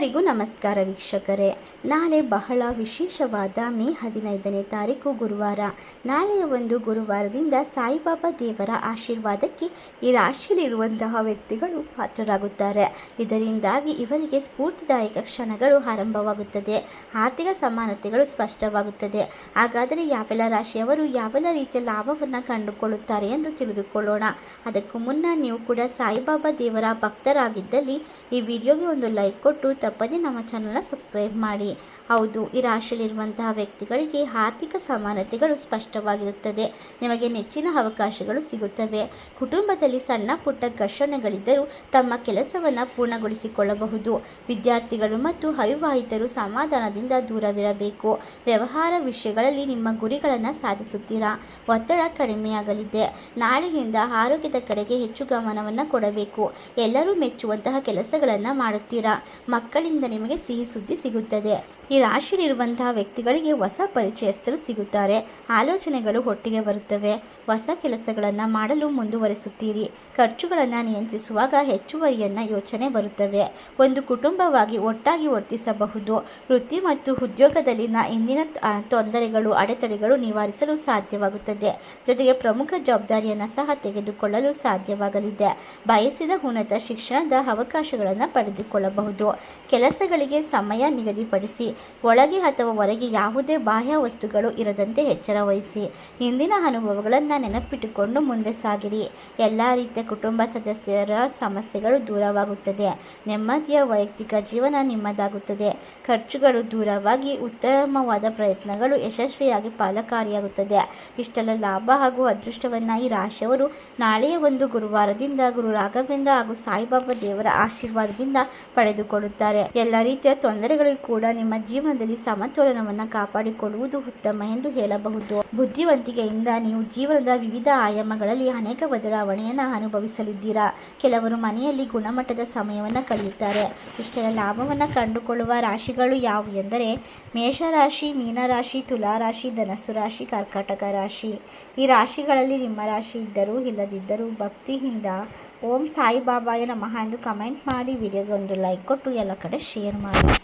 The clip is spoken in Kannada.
ಎಲ್ಲರಿಗೂ ನಮಸ್ಕಾರ ವೀಕ್ಷಕರೇ. ನಾಳೆ ಬಹಳ ವಿಶೇಷವಾದ ಮೇ ಹದಿನೈದನೇ ತಾರೀಕು ಗುರುವಾರ. ನಾಳೆಯ ಒಂದು ಗುರುವಾರದಿಂದ ಸಾಯಿಬಾಬಾ ದೇವರ ಆಶೀರ್ವಾದಕ್ಕೆ ಈ ರಾಶಿಯಲ್ಲಿರುವಂತಹ ವ್ಯಕ್ತಿಗಳು ಪಾತ್ರರಾಗುತ್ತಾರೆ. ಇದರಿಂದಾಗಿ ಇವರಿಗೆ ಸ್ಫೂರ್ತಿದಾಯಕ ಕ್ಷಣಗಳು ಆರಂಭವಾಗುತ್ತದೆ. ಆರ್ಥಿಕ ಸಮಾನತೆಗಳು ಸ್ಪಷ್ಟವಾಗುತ್ತದೆ. ಹಾಗಾದರೆ ಯಾವೆಲ್ಲ ರಾಶಿಯವರು ಯಾವೆಲ್ಲ ರೀತಿಯ ಲಾಭವನ್ನು ಕಂಡುಕೊಳ್ಳುತ್ತಾರೆ ಎಂದು ತಿಳಿದುಕೊಳ್ಳೋಣ. ಅದಕ್ಕೂ ಮುನ್ನ ನೀವು ಕೂಡ ಸಾಯಿಬಾಬಾ ದೇವರ ಭಕ್ತರಾಗಿದ್ದಲ್ಲಿ ಈ ವಿಡಿಯೋಗೆ ಒಂದು ಲೈಕ್ ಕೊಟ್ಟು ತಪ್ಪದೆ ನಮ್ಮ ಚಾನಲ್ನ ಸಬ್ಸ್ಕ್ರೈಬ್ ಮಾಡಿ. ಹೌದು, ಈ ರಾಶಿಯಲ್ಲಿರುವಂತಹ ವ್ಯಕ್ತಿಗಳಿಗೆ ಆರ್ಥಿಕ ಸಮಾನತೆಗಳು ಸ್ಪಷ್ಟವಾಗಿರುತ್ತದೆ. ನಿಮಗೆ ನೆಚ್ಚಿನ ಅವಕಾಶಗಳು ಸಿಗುತ್ತವೆ. ಕುಟುಂಬದಲ್ಲಿ ಸಣ್ಣ ಪುಟ್ಟ ಘರ್ಷಣೆಗಳಿದ್ದರೂ ತಮ್ಮ ಕೆಲಸವನ್ನು ಪೂರ್ಣಗೊಳಿಸಿಕೊಳ್ಳಬಹುದು. ವಿದ್ಯಾರ್ಥಿಗಳು ಮತ್ತು ಅವಿವಾಹಿತರು ಸಮಾಧಾನದಿಂದ ದೂರವಿರಬೇಕು. ವ್ಯವಹಾರ ವಿಷಯಗಳಲ್ಲಿ ನಿಮ್ಮ ಗುರಿಗಳನ್ನು ಸಾಧಿಸುತ್ತೀರಾ? ಒತ್ತಡ ಕಡಿಮೆಯಾಗಲಿದೆ. ನಾಳೆಯಿಂದ ಆರೋಗ್ಯದ ಕಡೆಗೆ ಹೆಚ್ಚು ಗಮನವನ್ನು ಕೊಡಬೇಕು. ಎಲ್ಲರೂ ಮೆಚ್ಚುವಂತಹ ಕೆಲಸಗಳನ್ನು ಮಾಡುತ್ತೀರಾ? ಮಕ್ಕಳಿಂದ ನಿಮಗೆ ಸಿಹಿ ಸುದ್ದಿ ಸಿಗುತ್ತದೆ. ಈ ರಾಶಿಯಲ್ಲಿರುವಂತಹ ವ್ಯಕ್ತಿಗಳಿಗೆ ಹೊಸ ಪರಿಚಯಸ್ಥರು ಸಿಗುತ್ತಾರೆ. ಆಲೋಚನೆಗಳು ಒಟ್ಟಿಗೆ ಬರುತ್ತವೆ. ಹೊಸ ಕೆಲಸಗಳನ್ನು ಮಾಡಲು ಮುಂದುವರಿಸುತ್ತೀರಿ. ಖರ್ಚುಗಳನ್ನು ನಿಯಂತ್ರಿಸುವಾಗ ಹೆಚ್ಚುವರಿಯನ್ನು ಯೋಚನೆ ಬರುತ್ತವೆ. ಒಂದು ಕುಟುಂಬವಾಗಿ ಒಟ್ಟಾಗಿ ವರ್ತಿಸಬಹುದು. ವೃತ್ತಿ ಮತ್ತು ಉದ್ಯೋಗದಲ್ಲಿನ ಇಂದಿನ ತೊಂದರೆಗಳು, ಅಡೆತಡೆಗಳು ನಿವಾರಿಸಲು ಸಾಧ್ಯವಾಗುತ್ತದೆ. ಜೊತೆಗೆ ಪ್ರಮುಖ ಜವಾಬ್ದಾರಿಯನ್ನು ಸಹ ತೆಗೆದುಕೊಳ್ಳಲು ಸಾಧ್ಯವಾಗಲಿದೆ. ಬಯಸಿದ ಉನ್ನತ ಶಿಕ್ಷಣದ ಅವಕಾಶಗಳನ್ನು ಪಡೆದುಕೊಳ್ಳಬಹುದು. ಕೆಲಸಗಳಿಗೆ ಸಮಯ ನಿಗದಿಪಡಿಸಿ, ಒಳಗೆ ಅಥವಾ ಹೊರಗೆ ಯಾವುದೇ ಬಾಹ್ಯ ವಸ್ತುಗಳು ಇರದಂತೆ ಎಚ್ಚರ ವಹಿಸಿ. ಹಿಂದಿನ ಅನುಭವಗಳನ್ನು ನೆನಪಿಟ್ಟುಕೊಂಡು ಮುಂದೆ ಸಾಗಿರಿ. ಎಲ್ಲ ರೀತಿಯ ಕುಟುಂಬ ಸದಸ್ಯರ ಸಮಸ್ಯೆಗಳು ದೂರವಾಗುತ್ತದೆ. ನೆಮ್ಮದಿಯ ವೈಯಕ್ತಿಕ ಜೀವನ ನಿಮ್ಮದಾಗುತ್ತದೆ. ಖರ್ಚುಗಳು ದೂರವಾಗಿ ಉತ್ತಮವಾದ ಪ್ರಯತ್ನಗಳು ಯಶಸ್ವಿಯಾಗಿ ಫಲಕಾರಿಯಾಗುತ್ತದೆ. ಇಷ್ಟೆಲ್ಲ ಲಾಭ ಹಾಗೂ ಅದೃಷ್ಟವನ್ನು ಈ ರಾಶಿಯವರು ನಾಳೆಯ ಒಂದು ಗುರುವಾರದಿಂದ ಗುರು ರಾಘವೇಂದ್ರ ಹಾಗೂ ಸಾಯಿಬಾಬಾ ದೇವರ ಆಶೀರ್ವಾದದಿಂದ ಪಡೆದುಕೊಳ್ಳುತ್ತಾರೆ. ಎಲ್ಲ ರೀತಿಯ ತೊಂದರೆಗಳಿಗೂ ಕೂಡ ನಿಮ್ಮ ಜೀವನದಲ್ಲಿ ಸಮತೋಲನವನ್ನು ಕಾಪಾಡಿಕೊಳ್ಳುವುದು ಉತ್ತಮ ಎಂದು ಹೇಳಬಹುದು. ಬುದ್ಧಿವಂತಿಕೆಯಿಂದ ನೀವು ಜೀವನದ ವಿವಿಧ ಆಯಾಮಗಳಲ್ಲಿ ಅನೇಕ ಬದಲಾವಣೆಯನ್ನು ಅನುಭವಿಸಲಿದ್ದೀರಾ? ಕೆಲವರು ಮನೆಯಲ್ಲಿ ಗುಣಮಟ್ಟದ ಸಮಯವನ್ನು ಕಳೆಯುತ್ತಾರೆ. ಇಷ್ಟೆಲ್ಲ ಲಾಭವನ್ನು ಕಂಡುಕೊಳ್ಳುವ ರಾಶಿಗಳು ಯಾವುವು ಎಂದರೆ, ಮೇಷರಾಶಿ, ಮೀನರಾಶಿ, ತುಲಾರಾಶಿ, ಧನಸ್ಸು ರಾಶಿ, ಕರ್ಕಾಟಕ ರಾಶಿ. ಈ ರಾಶಿಗಳಲ್ಲಿ ನಿಮ್ಮ ರಾಶಿ ಇದ್ದರೂ ಇಲ್ಲದಿದ್ದರೂ ಭಕ್ತಿಯಿಂದ ಓಂ ಸಾಯಿಬಾಬಾಯ ನಮಃ ಎಂದು ಕಮೆಂಟ್ ಮಾಡಿ ವಿಡಿಯೋಗೆ ಒಂದು ಲೈಕ್ ಕೊಟ್ಟು ಎಲ್ಲ ಕಡೆ ಶೇರ್ ಮಾಡಿ